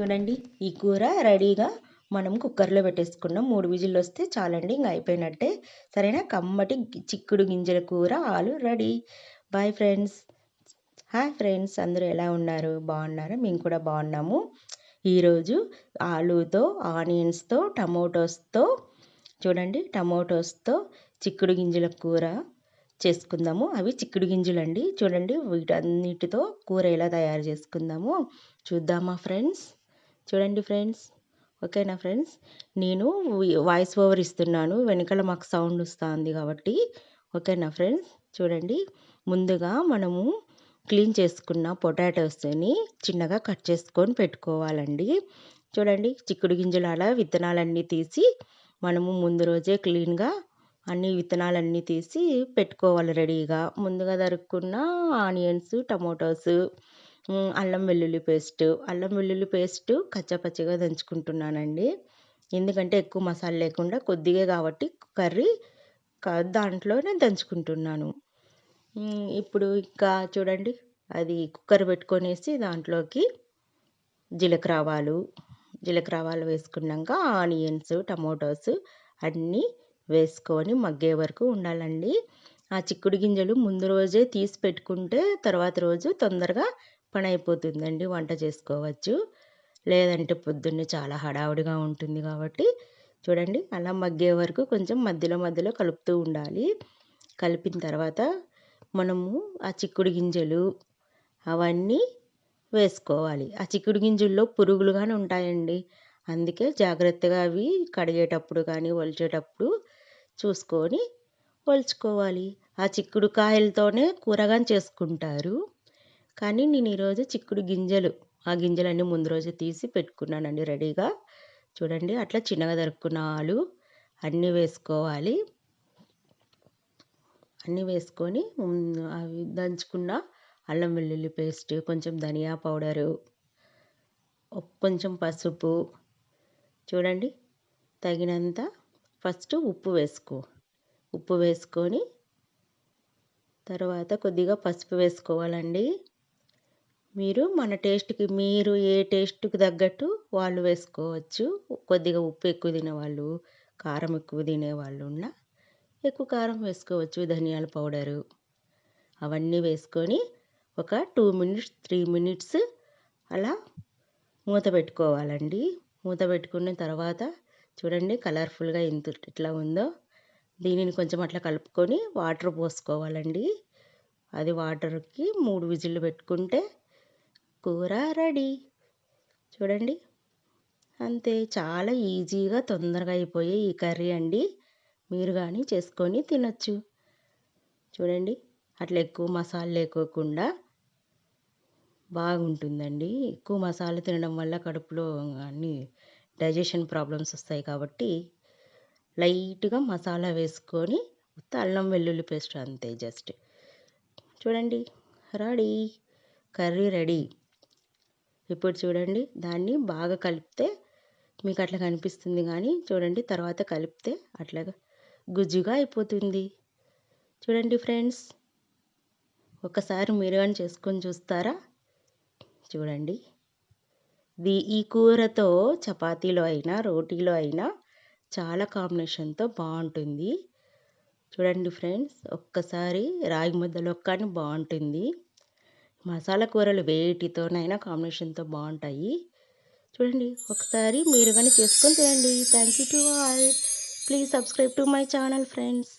చూడండి. ఈ కూర రెడీగా మనం కుక్కర్లో పెట్టేసుకున్నాం. మూడు విజిల్లు వస్తే చాలండి ఇంకా అయిపోయినట్టే. సరేనా? కమ్మటి చిక్కుడు గింజల కూర ఆలు ready. Bye friends. Hi friends. అందరూ ఎలా ఉన్నారు? బాగున్నారు? మేము కూడా బాగున్నాము. ఈరోజు ఆలుతో ఆనియన్స్తో టమోటోస్తో చూడండి టమోటోస్తో చిక్కుడు గింజల కూర చేసుకుందాము. అవి చిక్కుడు గింజలు అండి చూడండి వీటన్నిటితో కూర ఎలా తయారు చేసుకుందాము. చూద్దామా ఫ్రెండ్స్? చూడండి ఫ్రెండ్స్. ఓకేనా ఫ్రెండ్స్? నేను వాయిస్ ఓవర్ ఇస్తున్నాను. వెనకాల మాకు సౌండ్ వస్తుంది కాబట్టి. ఓకేనా ఫ్రెండ్స్? చూడండి. ముందుగా మనము క్లీన్ చేసుకున్న పొటాటోస్ని చిన్నగా కట్ చేసుకొని పెట్టుకోవాలండి. చూడండి. చిక్కుడు గింజలు అలా విత్తనాలన్నీ తీసి మనము ముందు రోజే క్లీన్గా అన్ని విత్తనాలన్నీ తీసి పెట్టుకోవాలి రెడీగా. ముందుగా దొరుకున్న ఆనియన్స్ టమోటోస్ అల్లం వెల్లుల్లి పేస్ట్. అల్లం వెల్లుల్లి పేస్ట్ కచ్చాపచ్చిగా దంచుకుంటున్నానండి. ఎందుకంటే ఎక్కువ మసాలా లేకుండా కొద్దిగా కాబట్టి కర్రీ దాంట్లోనే దంచుకుంటున్నాను. ఇప్పుడు ఇంకా చూడండి అది కుక్కర్ పెట్టుకొనేసి దాంట్లోకి జీలకర్ర ఆవాలు వేసుకున్నాక ఆనియన్స్ టమోటోస్ అన్నీ వేసుకొని మగ్గే వరకు ఉండాలండి. ఆ చిక్కుడు గింజలు ముందు రోజే తీసి పెట్టుకుంటే తర్వాత రోజు తొందరగా పని అయిపోతుందండి వంట చేసుకోవచ్చు. లేదంటే పొద్దున్నే చాలా హడావుడిగా ఉంటుంది కాబట్టి చూడండి అలా మగ్గే వరకు కొంచెం మధ్యలో మధ్యలో కలుపుతూ ఉండాలి. కలిపిన తర్వాత మనము ఆ చిక్కుడు గింజలు అవన్నీ వేసుకోవాలి. ఆ చిక్కుడు గింజల్లో పురుగులు కానీ ఉంటాయండి. అందుకే జాగ్రత్తగా అవి కడిగేటప్పుడు కానీ ఒలిచేటప్పుడు చూసుకొని ఒలుచుకోవాలి. ఆ చిక్కుడు కాయలతోనే కూరగాని చేసుకుంటారు. కానీ నేను ఈరోజు చిక్కుడు గింజలు ఆ గింజలన్నీ ముందు రోజు తీసి పెట్టుకున్నానండి రెడీగా. చూడండి అట్లా చిన్నగా దొరుకున్న ఆలు అన్నీ వేసుకోవాలి. అన్నీ వేసుకొని అవి దంచుకున్న అల్లం వెల్లుల్లి పేస్ట్ కొంచెం ధనియా పౌడరు కొంచెం పసుపు. చూడండి తగినంత ఫస్ట్ ఉప్పు వేసుకో. ఉప్పు వేసుకొని తర్వాత కొద్దిగా పసుపు వేసుకోవాలండి. మీరు మన టేస్ట్కి మీరు ఏ టేస్ట్కి తగ్గట్టు వాళ్ళు వేసుకోవచ్చు. కొద్దిగా ఉప్పు ఎక్కువ తినేవాళ్ళు కారం ఎక్కువ తినేవాళ్ళు ఉన్న ఎక్కువ కారం వేసుకోవచ్చు ధనియాల పౌడరు. అవన్నీ వేసుకొని ఒక టూ మినిట్స్ త్రీ మినిట్స్ అలా మూత పెట్టుకోవాలండి. మూత పెట్టుకున్న తర్వాత చూడండి కలర్ఫుల్గా ఎంత ఇట్లా ఉందో. దీనిని కొంచెం అట్లా కలుపుకొని వాటర్ పోసుకోవాలండి. అది వాటర్కి మూడు విజిల్లు పెట్టుకుంటే కూర రెడీ. చూడండి. అంతే చాలా ఈజీగా తొందరగా అయిపోయే ఈ కర్రీ అండి. మీరు కానీ చేసుకొని తినచ్చు. చూడండి. అట్లా ఎక్కువ మసాలా లేకోకుండా బాగుంటుందండి. ఎక్కువ మసాలా తినడం వల్ల కడుపులో అన్ని డైజెషన్ ప్రాబ్లమ్స్ వస్తాయి కాబట్టి లైట్గా మసాలా వేసుకొని అల్లం వెల్లుల్లి పేస్ట్ అంతే జస్ట్. చూడండి. రెడీ. Curry ready. ఇప్పుడు చూడండి దాన్ని బాగా కలిపితే మీకు అట్లా కనిపిస్తుంది కానీ చూడండి తర్వాత కలిపితే అట్లా గుజ్జుగా అయిపోతుంది. చూడండి ఫ్రెండ్స్ ఒకసారి మీరు కానీ చేసుకొని చూస్తారా? చూడండి. ది ఈ కూరతో చపాతీలో అయినా రోటీలో అయినా చాలా కాంబినేషన్తో బాగుంటుంది. చూడండి ఫ్రెండ్స్ ఒక్కసారి రాగి ముద్దలో కానీ బాగుంటుంది. మసాలా కూరలు వేటితోనైనా కాంబినేషన్తో బాగుంటాయి చూడండి ఒకసారి మీరు కానీ చేసుకొని తినండి. Thank you to all please subscribe to my channel friends